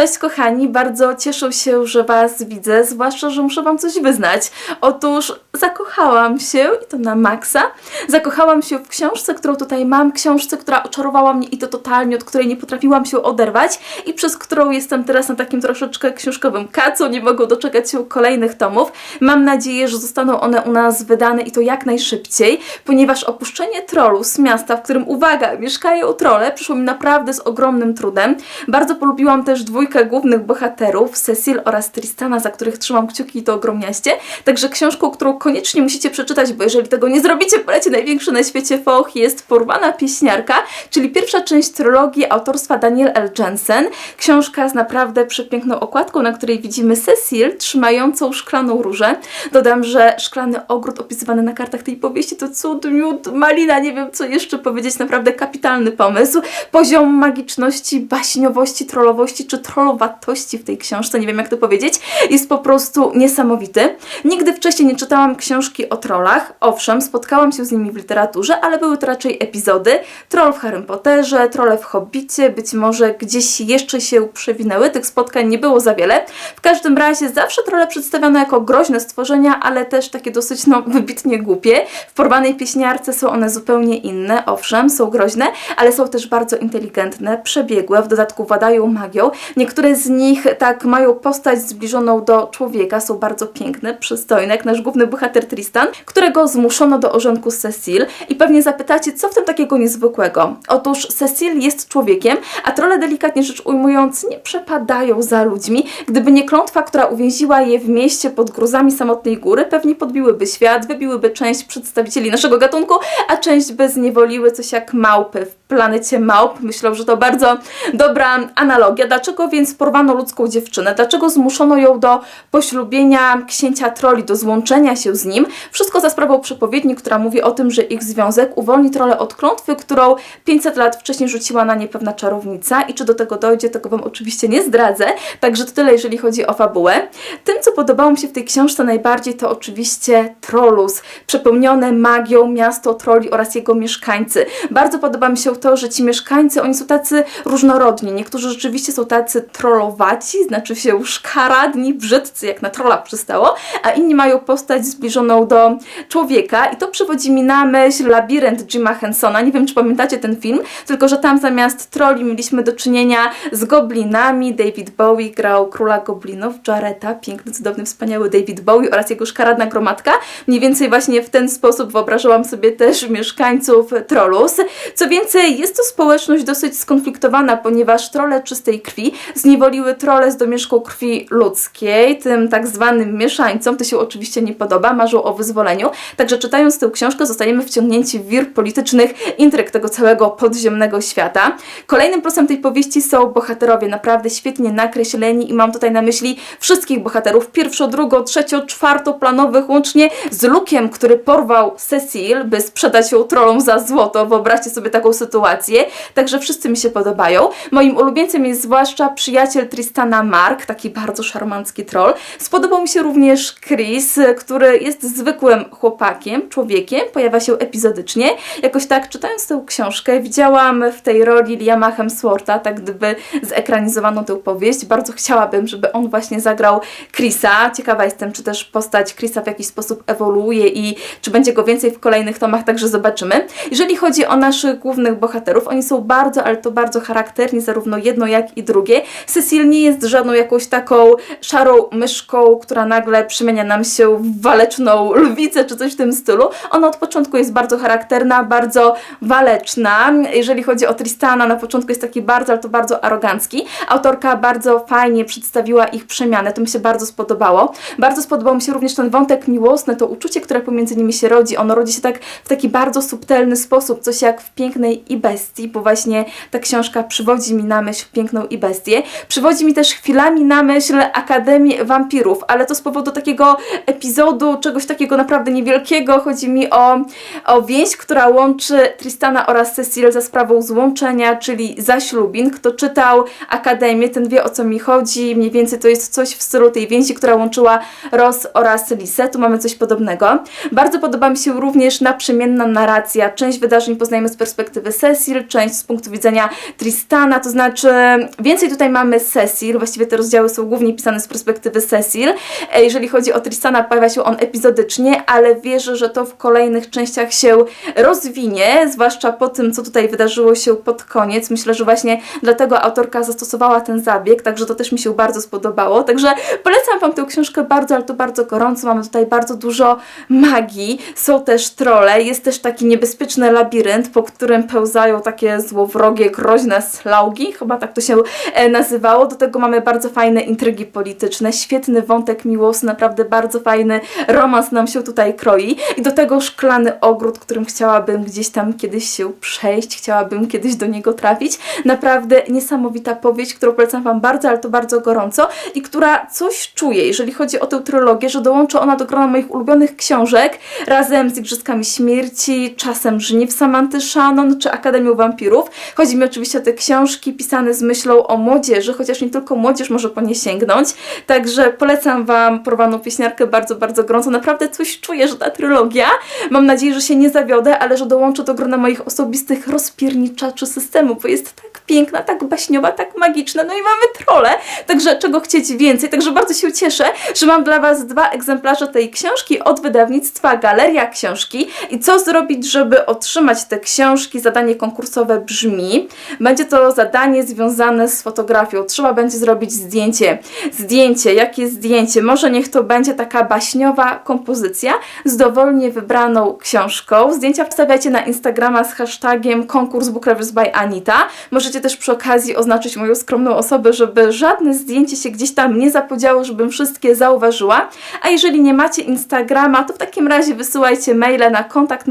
Cześć kochani, bardzo cieszę się, że Was widzę, zwłaszcza, że muszę Wam coś wyznać. Otóż zakochałam się, i to na maksa, zakochałam się w książce, którą tutaj mam, książce, która oczarowała mnie i to totalnie, od której nie potrafiłam się oderwać i przez którą jestem teraz na takim troszeczkę książkowym kacu, nie mogę doczekać się kolejnych tomów. Mam nadzieję, że zostaną one u nas wydane i to jak najszybciej, ponieważ opuszczenie trollu z miasta, w którym, uwaga, mieszkają trolle, przyszło mi naprawdę z ogromnym trudem. Bardzo polubiłam też dwójkę głównych bohaterów, Cecil oraz Tristana, za których trzymam kciuki i to ogromniaście. Także książką, którą koniecznie musicie przeczytać, bo jeżeli tego nie zrobicie, polecie największy na świecie foch, jest Porwana Pieśniarka, czyli pierwsza część trylogii autorstwa Daniel L. Jensen. Książka z naprawdę przepiękną okładką, na której widzimy Cecil trzymającą szklaną różę. Dodam, że szklany ogród opisywany na kartach tej powieści to cud, miód, malina, nie wiem co jeszcze powiedzieć, naprawdę kapitalny pomysł. Poziom magiczności, baśniowości, trollowości czy trollowatości w tej książce, nie wiem jak to powiedzieć, jest po prostu niesamowity. Nigdy wcześniej nie czytałam książki o trollach. Owszem, spotkałam się z nimi w literaturze, ale były to raczej epizody. Troll w Harry Potterze, trolle w Hobbicie, być może gdzieś jeszcze się przewinęły. Tych spotkań nie było za wiele. W każdym razie zawsze trolle przedstawiano jako groźne stworzenia, ale też takie dosyć no, wybitnie głupie. W porwanej pieśniarce są one zupełnie inne. Owszem, są groźne, ale są też bardzo inteligentne, przebiegłe, w dodatku władają magią. Niektóre z nich tak mają postać zbliżoną do człowieka, są bardzo piękne, przystojne, jak nasz główny bohater Tristan, którego zmuszono do ożenku z Cecil. I pewnie zapytacie, co w tym takiego niezwykłego? Otóż Cecil jest człowiekiem, a trolle delikatnie rzecz ujmując nie przepadają za ludźmi. Gdyby nie klątwa, która uwięziła je w mieście pod gruzami samotnej góry, pewnie podbiłyby świat, wybiłyby część przedstawicieli naszego gatunku, a część by zniewoliły coś jak małpy w planecie małp. Myślę, że to bardzo dobra analogia. Dlaczego więc porwano ludzką dziewczynę? Dlaczego zmuszono ją do poślubienia księcia troli, do złączenia się z nim? Wszystko za sprawą przepowiedni, która mówi o tym, że ich związek uwolni trolę od klątwy, którą 500 lat wcześniej rzuciła na nie pewna czarownica. I czy do tego dojdzie, tego Wam oczywiście nie zdradzę. Także to tyle, jeżeli chodzi o fabułę. Tym, co podobało mi się w tej książce najbardziej, to oczywiście Trollus. Przepełnione magią miasto troli oraz jego mieszkańcy. Bardzo podoba mi się to, że ci mieszkańcy, oni są tacy różnorodni. Niektórzy rzeczywiście są tacy trollowaci, znaczy się szkaradni, brzydcy, jak na trolla przystało, a inni mają postać zbliżoną do człowieka i to przywodzi mi na myśl Labirynt Jima Hensona. Nie wiem, czy pamiętacie ten film, tylko że tam zamiast troli mieliśmy do czynienia z goblinami. David Bowie grał króla goblinów, Jareta, piękny, cudowny, wspaniały David Bowie oraz jego szkaradna gromadka. Mniej więcej właśnie w ten sposób wyobrażałam sobie też mieszkańców Trollus. Co więcej, jest to społeczność dosyć skonfliktowana, ponieważ trole czystej krwi zniewoliły trole z domieszką krwi ludzkiej, tym tak zwanym mieszańcom. To się oczywiście nie podoba, marzą o wyzwoleniu. Także czytając tę książkę zostajemy wciągnięci w wir politycznych intryg tego całego podziemnego świata. Kolejnym plusem tej powieści są bohaterowie, naprawdę świetnie nakreśleni i mam tutaj na myśli wszystkich bohaterów, pierwszo, drugo, trzecie, czwartoplanowych, łącznie z Lukiem, który porwał Cecil, by sprzedać ją trollom za złoto. Wyobraźcie sobie taką sytuację. Także wszyscy mi się podobają. Moim ulubieńcem jest zwłaszcza przyjaciel Tristana Mark, taki bardzo szarmancki troll. Spodobał mi się również Chris, który jest zwykłym chłopakiem, człowiekiem, pojawia się epizodycznie. Jakoś tak, czytając tę książkę, widziałam w tej roli Liama Hemswortha, tak gdyby zekranizowano tę powieść. Bardzo chciałabym, żeby on właśnie zagrał Chrisa. Ciekawa jestem, czy też postać Chrisa w jakiś sposób ewoluuje i czy będzie go więcej w kolejnych tomach, także zobaczymy. Jeżeli chodzi o naszych głównych bohaterów, oni są bardzo, ale to bardzo charakterni, zarówno jedno jak i drugie. Cecil nie jest żadną jakąś taką szarą myszką, która nagle przemienia nam się w waleczną lwicę czy coś w tym stylu. Ona od początku jest bardzo charakterna, bardzo waleczna. Jeżeli chodzi o Tristana, na początku jest taki bardzo, ale to bardzo arogancki. Autorka bardzo fajnie przedstawiła ich przemianę, to mi się bardzo spodobało. Bardzo spodobał mi się również ten wątek miłosny, to uczucie, które pomiędzy nimi się rodzi. Ono rodzi się tak w taki bardzo subtelny sposób, coś jak w Pięknej i Bestii, bo właśnie ta książka przywodzi mi na myśl Piękną i Bestię. Przywodzi mi też chwilami na myśl Akademię Wampirów, ale to z powodu takiego epizodu, czegoś takiego naprawdę niewielkiego. Chodzi mi o, o więź, która łączy Tristana oraz Cecil za sprawą złączenia, czyli zaślubin. Kto czytał Akademię, ten wie o co mi chodzi. Mniej więcej to jest coś w stylu tej więzi, która łączyła Ross oraz Lisę. Tu mamy coś podobnego. Bardzo podoba mi się również naprzemienna narracja. Część wydarzeń poznajemy z perspektywy Cecil, część z punktu widzenia Tristana, to znaczy więcej tutaj Mamy Cecil, właściwie te rozdziały są głównie pisane z perspektywy Cecil. E, Jeżeli chodzi o Tristana, pojawia się on epizodycznie, ale wierzę, że to w kolejnych częściach się rozwinie, zwłaszcza po tym, co tutaj wydarzyło się pod koniec. Myślę, że właśnie dlatego autorka zastosowała ten zabieg, także to też mi się bardzo spodobało. Także polecam Wam tę książkę bardzo, ale to bardzo gorąco. Mamy tutaj bardzo dużo magii, są też trole, jest też taki niebezpieczny labirynt, po którym pełzają takie złowrogie, groźne slaugi, chyba tak to się e, nazywało. Do tego mamy bardzo fajne intrygi polityczne, świetny wątek miłosny, naprawdę bardzo fajny romans nam się tutaj kroi i do tego szklany ogród, którym chciałabym gdzieś tam kiedyś się przejść, chciałabym kiedyś do niego trafić. Naprawdę niesamowita powieść, którą polecam Wam bardzo, ale to bardzo gorąco i która coś czuje, jeżeli chodzi o tę trylogię, że dołączy ona do grona moich ulubionych książek razem z Igrzyskami Śmierci, czasem Żniw Samanty Shannon czy Akademią Wampirów. Chodzi mi oczywiście o te książki pisane z myślą o młodzieży, chociaż nie tylko młodzież może po nie sięgnąć. Także polecam Wam porwaną pieśniarkę bardzo, bardzo gorąco. Naprawdę coś czuję, że ta trylogia, mam nadzieję, że się nie zawiodę, ale że dołączy do grona moich osobistych rozpierniczaczy systemu, bo jest tak piękna, tak baśniowa, tak magiczna, no i mamy trole, także czego chcieć więcej, także bardzo się cieszę, że mam dla Was dwa egzemplarze tej książki od wydawnictwa Galeria Książki i co zrobić, żeby otrzymać te książki, zadanie konkursowe brzmi, będzie to zadanie związane z fotografią, trzeba będzie zrobić zdjęcie, zdjęcie, jakie zdjęcie, może niech to będzie taka baśniowa kompozycja z dowolnie wybraną książką, zdjęcia wstawiacie na Instagrama z hashtagiem konkurs Book Lovers by Anita, możecie też przy okazji oznaczyć moją skromną osobę, żeby żadne zdjęcie się gdzieś tam nie zapodziało, żebym wszystkie zauważyła. A jeżeli nie macie Instagrama, to w takim razie wysyłajcie maile na kontakt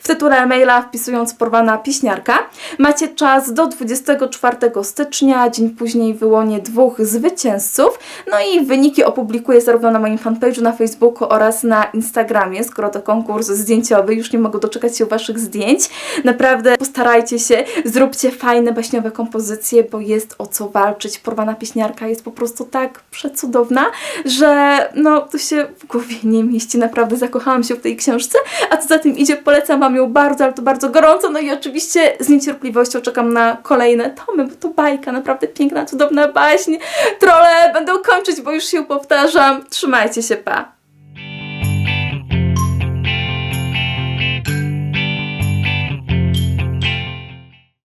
w tytule maila wpisując porwana piśniarka. Macie czas do 24 stycznia, dzień później wyłonię dwóch zwycięzców. No i wyniki opublikuję zarówno na moim fanpage'u na Facebooku oraz na Instagramie, skoro to konkurs zdjęciowy, już nie mogę doczekać się Waszych zdjęć. Naprawdę postarajcie się, zróbcie fajne, baśniowe kompozycje, bo jest o co walczyć. Porwana pieśniarka jest po prostu tak przecudowna, że no to się w głowie nie mieści. Naprawdę zakochałam się w tej książce, a co za tym idzie, polecam Wam ją bardzo, ale to bardzo gorąco. No i oczywiście z niecierpliwością czekam na kolejne tomy, bo to bajka, naprawdę piękna, cudowna baśń. Trole będą kończyć, bo już się powtarzam. Trzymajcie się, pa!